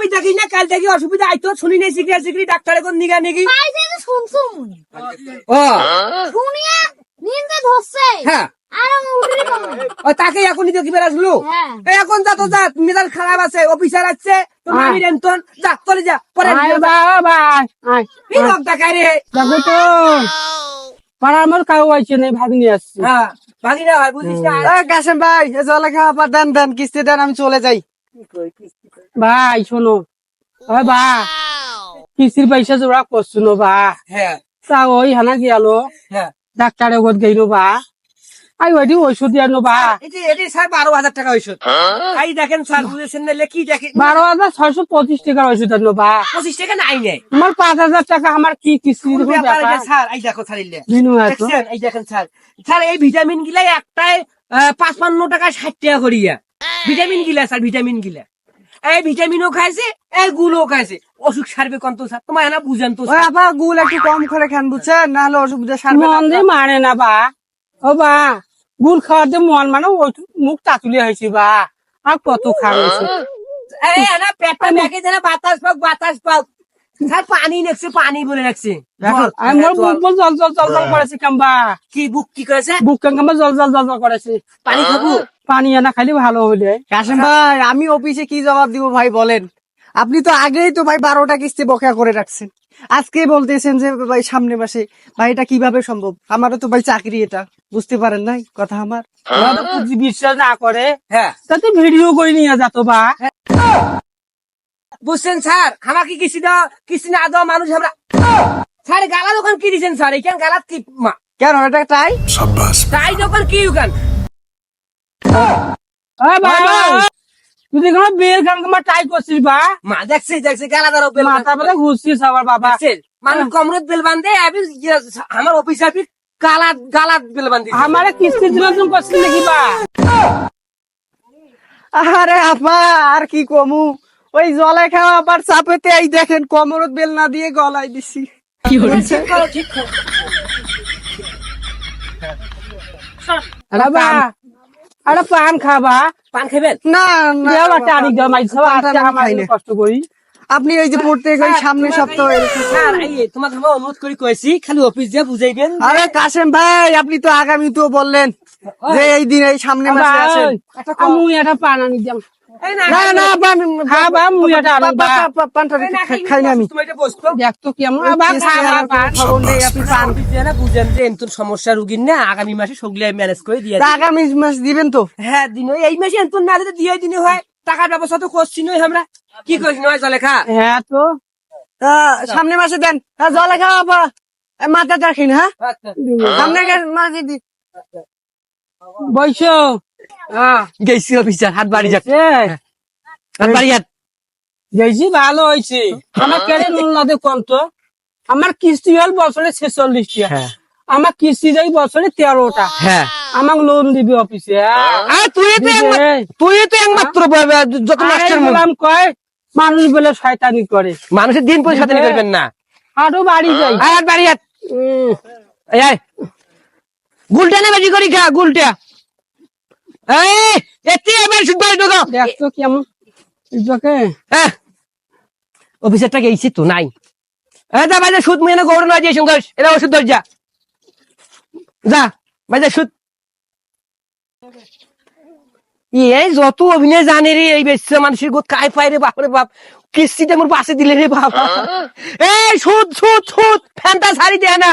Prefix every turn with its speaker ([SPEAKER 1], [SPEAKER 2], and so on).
[SPEAKER 1] আমি দেখি না কাল থেকে অসুবিধা আইতো শুনি নাই ডাক্তার নিগা নিগি।
[SPEAKER 2] পাইছে
[SPEAKER 1] ও।
[SPEAKER 2] শুনিয়া নিন্দে ধরছে।
[SPEAKER 1] হ্যাঁ।
[SPEAKER 2] আর উঠলি কমে
[SPEAKER 1] ও তাকে এখনই দেখি বেড়াসলো
[SPEAKER 2] হ্যাঁ।
[SPEAKER 1] এখন যা তো যা মেজাজ খারাপ আছে অফিসার আছে
[SPEAKER 3] হ্যাঁ।
[SPEAKER 1] আমি রেন্তন যা চলে যা পরে
[SPEAKER 3] ভাই দেখো তো। পাড়ার আমার কাউ আইছে নাই ভাগ নিয়ে আসছে।
[SPEAKER 1] হ্যাঁ ভাগিনা হয় বুঝিস না।
[SPEAKER 4] ভাই এ জলে খাওয়া দেন দেন কিস্তি দেন আমি চলে যাই।
[SPEAKER 3] ভাই শোনো। বা কিস্তির পয়সা জোড়া করছ নো বা।
[SPEAKER 1] হ্যাঁ।
[SPEAKER 3] তা ওই হানা গিয়াল।
[SPEAKER 1] হ্যাঁ।
[SPEAKER 3] ডাক্তারের ঘর গেল বা। আই ওইটি ওষুধ দিয়া নো বা
[SPEAKER 1] এটি এটি স্যার বারো হাজার টাকা ওষুধ এই দেখেন স্যার বুঝেছেন না কি দেখেন
[SPEAKER 3] বারো হাজার ছয়শো পঁচিশ টাকার আনো বা।
[SPEAKER 1] পঁচিশ টাকা নাই নেই
[SPEAKER 3] আমার পাঁচ হাজার টাকা আমার কি কিস্তি
[SPEAKER 1] স্যার? এই দেখো স্যার ইল্লে
[SPEAKER 3] দিনু এত।
[SPEAKER 1] দেখছেন? এই দেখেন স্যার। স্যার এই ভিটামিন গিলা একটাই আহ, পাঁচপান্ন টাকা ষাট টাকা করিয়া। ভিটামিন গিলা স্যার ভিটামিন গিলা। এই ভিটামিনও খাইছে এই গুলও খাইছে। অসুখ সারবে কত স্যার? তোমার এনা বুঝেন তো
[SPEAKER 4] আপা গুল একটু কম করে খান বুঝছেন? নাহলে অসুবিধা সারবে না।
[SPEAKER 3] মন দিয়ে মানে না বা। ও বা খাওয়ার দিয়ে মন মানে ওই মুখ তাতুলি হয়েছে বা। আর কত খাওয়াইছে
[SPEAKER 1] এই এনা পেটটা মেখে দেনা বাতাস পাক বাতাস পাক স্যার পানি পানি বলে রাখছে
[SPEAKER 3] আমি মোর বুক বল জল জল জল জল করেছে কাম্বা।
[SPEAKER 1] কি বুক কি করেছে?
[SPEAKER 3] বুক কাম্বা জল জল জল জল করেছে।
[SPEAKER 1] পানি খাব?
[SPEAKER 3] পানি আনা খালি ভালো হবে
[SPEAKER 4] কাশেম ভাই আমি অফিসে কি জবাব দিব ভাই বলেন? আপনি তো আগেই তো ভাই বারোটা কিস্তি বকেয়া করে রাখছেন। আজকে বলতেছেন যে ভাই সামনে মাসে ভাই এটা কীভাবে সম্ভব? আমারও তো ভাই চাকরি এটা। বুঝতে পারেন নাই কথা আমার?
[SPEAKER 3] বিশ্বাস না করে।
[SPEAKER 1] হ্যাঁ।
[SPEAKER 3] তাতে ভিডিও করে নিয়ে যেত বা
[SPEAKER 1] বুঝছেন স্যার? আমাকে কিস্তি দেওয়া কিস্তি না দেওয়া মানুষ আমরা স্যার গালা দোকান কি দিচ্ছেন স্যার? এখান গালাত কি মা।
[SPEAKER 4] কেন? এটা তাই?
[SPEAKER 1] তাই দোকান কি
[SPEAKER 3] বা তুই দেখো বের গান কামা টাই করছিস বা?
[SPEAKER 1] মা দেখছে দেখছে গালা দাঁড়ো বেল
[SPEAKER 3] মাথা বেলা ঘুরছিস আবার বাবা।
[SPEAKER 1] দেখছেন কমরত বেল বান্ধে আমি ইয়ে, আমার অফিসে আপনি গালাত গালাত বেল বান্ধি
[SPEAKER 3] আমার কিস্তি দিন তুমি করছিস নাকি বা?
[SPEAKER 4] আরে আপা আর কি কমু? ওই জলে খাওয়া আবার চাপেতে এই দেখেন কমরত বেল না দিয়ে গলায় দিছি।
[SPEAKER 1] ঠিক করো ঠিক
[SPEAKER 3] আরে পান খাবা।
[SPEAKER 1] পান খাবেন
[SPEAKER 4] না
[SPEAKER 3] কষ্ট করি।
[SPEAKER 4] আপনি ওই যে পড়তে গেলে সামনে সপ্তাহে
[SPEAKER 1] তোমাকে আমি অনুরোধ করি কয়েছি খালি অফিস যা বুঝাইবেন।
[SPEAKER 4] আরে কাশেম ভাই আপনি তো আগামী তো বললেন যে এই দিন এই সামনে মাসে আসেন।
[SPEAKER 3] আমি এটা পান আনি দিলাম।
[SPEAKER 1] না
[SPEAKER 4] না না
[SPEAKER 3] খাবা মুই এটা আনি
[SPEAKER 4] পানটা
[SPEAKER 1] খাই-
[SPEAKER 4] খাই না আমি।
[SPEAKER 1] তুমি এটা বসতো
[SPEAKER 3] দেখ তো কেমন আবার খাবা পান
[SPEAKER 4] আপনি পান
[SPEAKER 1] না বুঝেন যে এমন সমস্যা রুগীর না আগামী মাসে সগলে ম্যানেজ করে দিয়ে
[SPEAKER 4] আগামী মাস দিবেন তো?
[SPEAKER 1] হ্যাঁ দিন এই মাসে এমন না হলে দিয়ে দিনে হয়। টাকার ব্যবস্থা তো করছি নই আমরা। কি করিস নয় চলে খা।
[SPEAKER 3] হ্যাঁ তো।
[SPEAKER 4] সামনে মাসে দেন। তা জলে খাওয়া পা মাথা রাখিন হ্যাঁ? সামনে মাসে দি
[SPEAKER 3] বৈশ
[SPEAKER 1] গেছি অফিসার হাত বাড়ি যাচ্ছে হাত বাড়ি যাত
[SPEAKER 3] গেছি ভালো হয়েছে। আমার নদে কম তো আমার কিস্তি হল বছরে ছেচল্লিশ টাকা আমার কিস্তি যাই বছরে তেরোটা।
[SPEAKER 1] হ্যাঁ।
[SPEAKER 3] আমার লোন দিবি অফিসে
[SPEAKER 1] তুই তো একমাত্র- তুই তো একমাত্র যত মূল।
[SPEAKER 3] কয় মানুষ বলে শয়তানি করে।
[SPEAKER 1] মানুষের দিন পয়সা দিতে করবেন না।
[SPEAKER 3] আরও বাড়ি যাই।
[SPEAKER 1] হাত বাড়ি গুলটা না বেশি করি খা গুলটা। এই এতে এবার সুদ বাড়ি ঢোকাও
[SPEAKER 3] দেখ কেমন। ইজকে
[SPEAKER 1] হ্যাঁ অফিসারটা গেছি তো নাই। হ্যাঁ যা বাইরে সুদ মেনে গৌর নয় যে সঙ্গে। এটা ওষুধ ধর যা। যা বাইরে সুদ এই যত অভিনয় জানে রে এই বেশি মানুষের গোত কায় পায় রে বাপরে বাপ। কিস্তিটা মোর পাশে দিলে রে বাবা এই সুদ সুদ সুদ ফ্যানটা সারি দেয় না।